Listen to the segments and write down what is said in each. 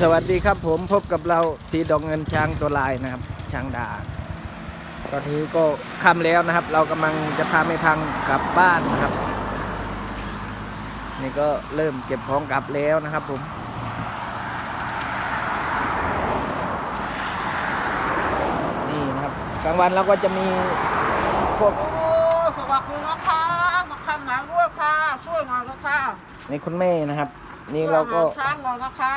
สวัสดีครับผมพบกับเราสีดอกเงินช้างตัวลายนะครับ ช้างดา ตอนนี้ก็ค่ำแล้วนะครับ เรากำลังจะพาไม่พังกลับบ้านนะครับ นี่ก็เริ่มเก็บของกลับแล้วนะครับผมนี่นะครับกลางวันเราก็จะมีพวกโอ้สวัสดีนะคะมาทำหาด้วยค่ะช่วยหน่อยนะคะนี่คุณแม่นะครับ นี่เราก็ ช่วยหช้างหน่อยนะคะ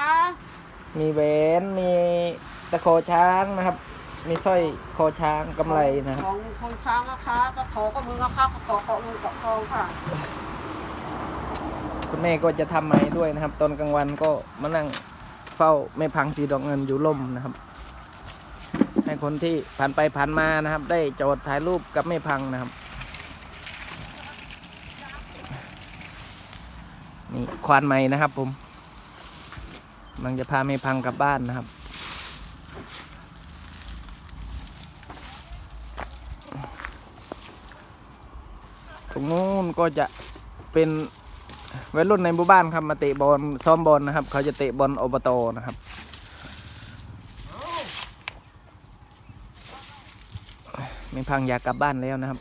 มีแหวนมีตะโขช้างนะครับ มีสร้อยคอช้างกำไรนะครับของคนช้างนะคะก็ขอก็มือนะคะก็ขอขอมือกับทองค่ะ คุณแม่ก็จะทำไม้ด้วยนะครับ ตอนกลางวันก็มานั่งเฝ้าแม่พังสีดอกเงินอยู่ล่มนะครับ ให้คนที่ผ่านไปผ่านมานะครับ ได้จอดถ่ายรูปกับแม่พังนะครับ นี่ควานไม้นะครับผมกำ ลังจะพาแม่พังกลับบ้านนะครับ ตรงนู้นก็จะเป็นวัยรุ่นในหมู่บ้านครับมาเตะบอลซ้อมบอลนะครับ เขาจะเตะบอลอบตนะครับไม่พังอยากกลับบ้านแล้วนะครับ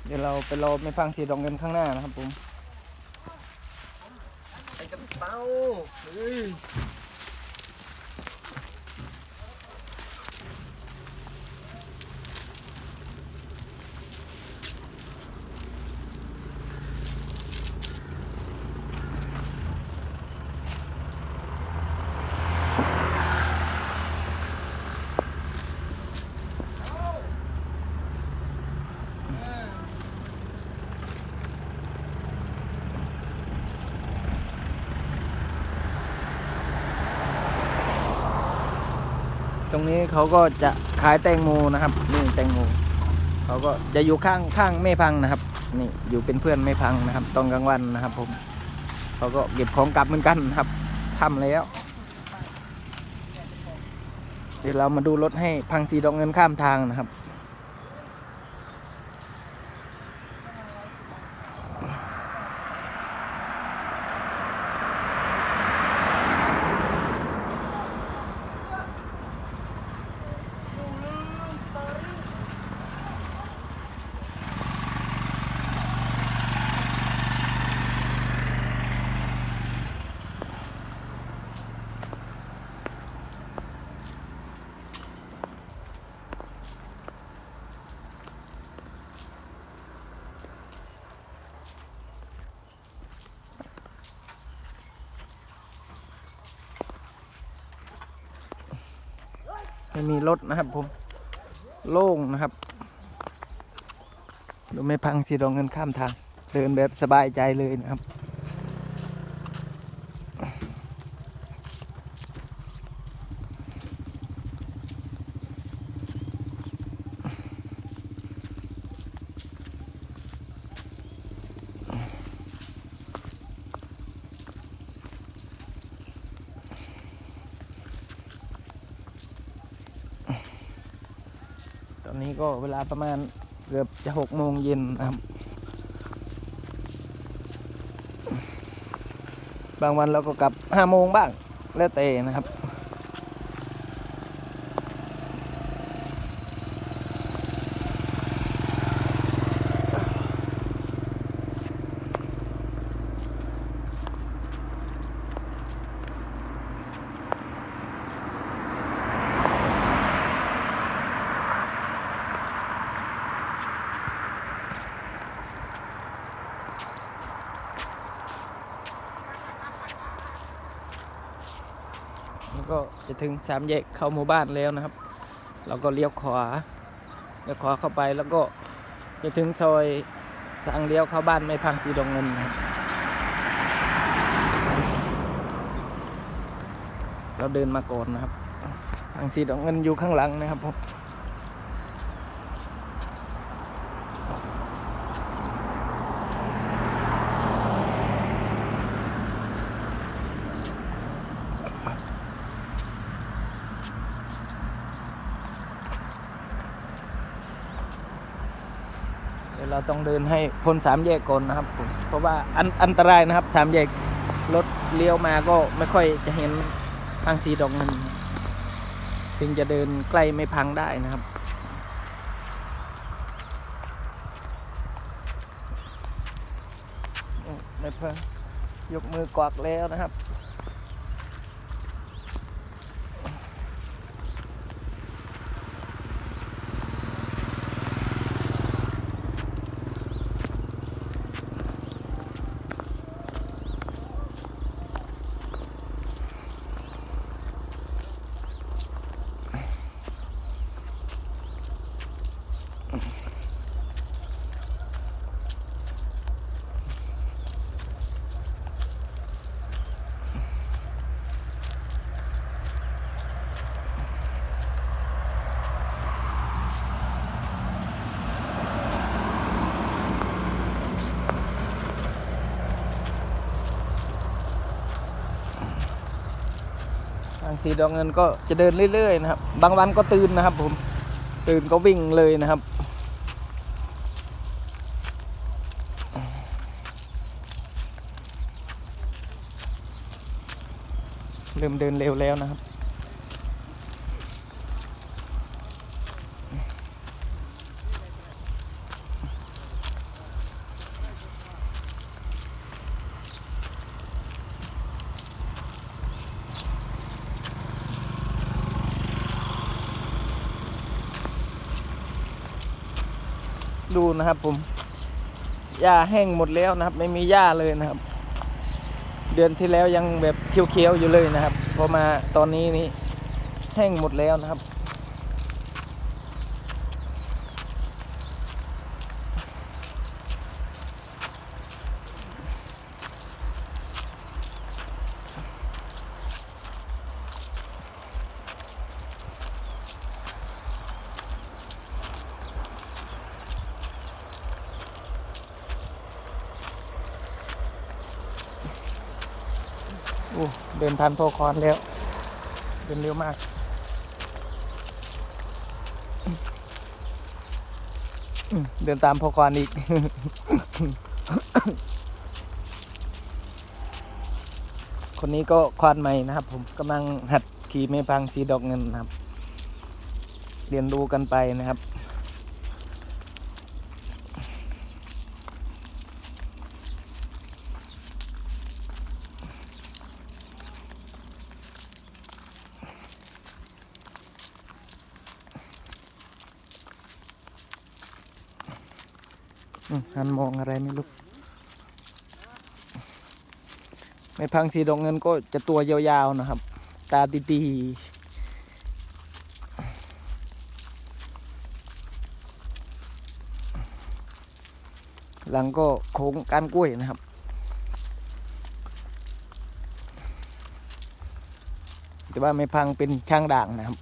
เดี๋ยวเราไปรอไม่ฟังเสียดองกันข้างหน้านะครับผมไปกันเต้าเฮ้ย รงนี้เขาก็จะขายแตงโมนะครับนี่แตงโมเขาก็จะอยู่ข้างข้างแม่พังนะครับ นี่อยู่เป็นเพื่อนแม่พังนะครับตอนกลางวันนะครับ ผมเขาก็เก็บของกลับเหมือนกันนะครับทำแล้ว เดี๋ยวเรามาดูรถให้พังสีดอกเงินข้ามทางนะครับ ไม่มีรถนะครับผมโล่งนะครับดูไม่พังสีดองเงินข้ามทาง เดินแบบสบายใจเลยนะครับ นี้ก็เวลาประมาณเกือบจะหกโมงเย็นนะครับ บางวันเราก็กลับห้าโมงบ้างแล้วแต่นะครับ แล้วก็จะถึงสามแยกเข้าหมู่บ้านแล้วนะครับ เราก็เลี้ยวขวาเลี้ยวขวาเข้าไปแล้วก็จะถึงซอยทางเลี้ยวเข้าบ้านไม่พังสีดงเงินนะครับเราเดินมาก่อนนะครับ ทางสีดงเงินอยู่ข้างหลังนะครับผม ดี๋ยวเราต้องเดินให้พ้นสามแยกก่อนนะครับผมเพราะว่าอันอันตรายนะครับสามแยกรถเลี้ยวมาก็ไม่ค่อยจะเห็นทางสีดอกเงินถึงจะเดินใกล้ไม่พังได้นะครับไม่เพิ่งยกมือกวักแล้วนะครับ สีดอกเงินก็จะเดินเรื่อยๆนะครับ บางวันก็ตื่นนะครับ ผมตื่นก็วิ่งเลยนะครับเริ่มเดินเร็วแล้วนะครับ ดูนะครับ ผมหญ้าแห้งหมดแล้วนะครับ ไม่มีหญ้าเลยนะครับ เดือนที่แล้วยังแบบเขียวๆอยู่เลยนะครับ พอมาตอนนี้นี่แห้งหมดแล้วนะครับ โอ้ เดินทันโพคอนแล้ว เดินเร็วมาก เดินตามโพคอนอีก คนนี้ก็ควานใหม่นะครับ ผมกำลังหัดขี่เมพังสีดอกเงินนะครับ เรียนรู้กันไปนะครับ หันมองอะไรไม่รู้ไม่พังสีดอกเงินก็จะตัวยาวๆนะครับ ตาตีๆหลังก็โค้งก้านกล้วยนะครับ แต่ว่าไม่พังเป็นช่างด่างนะครับ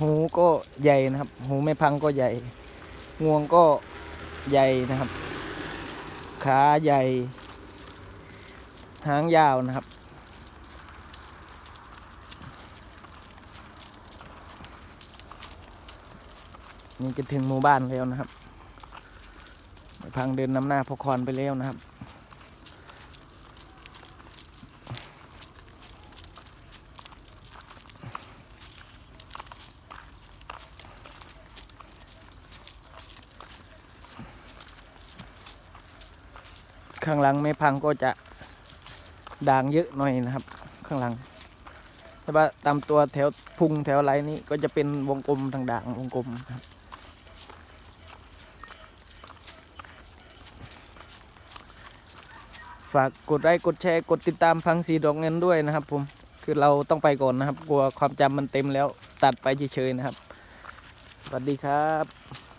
หูก็ใหญ่นะครับ หูไม่พังก็ใหญ่ งวงก็ใหญ่นะครับ ขาใหญ่ หางยาวนะครับ นี่จะถึงหมู่บ้านแล้วนะครับ พังเดินนำหน้าพอคอนไปแล้วนะครับ ข้างหลังไม่พังก็จะด่างเยอะหน่อยนะครับ ข้างหลัง แต่ว่าตามตัวแถวพุงแถวไหลนี้ก็จะเป็นวงกลมทางด่างวงกลมครับฝากกดไลค์กดแชร์กดติดตามฟังสีดอกเงินด้วยนะครับ ผมคือเราต้องไปก่อนนะครับ กลัวความจำมันเต็มแล้วตัดไปเฉยๆนะครับ สวัสดีครับ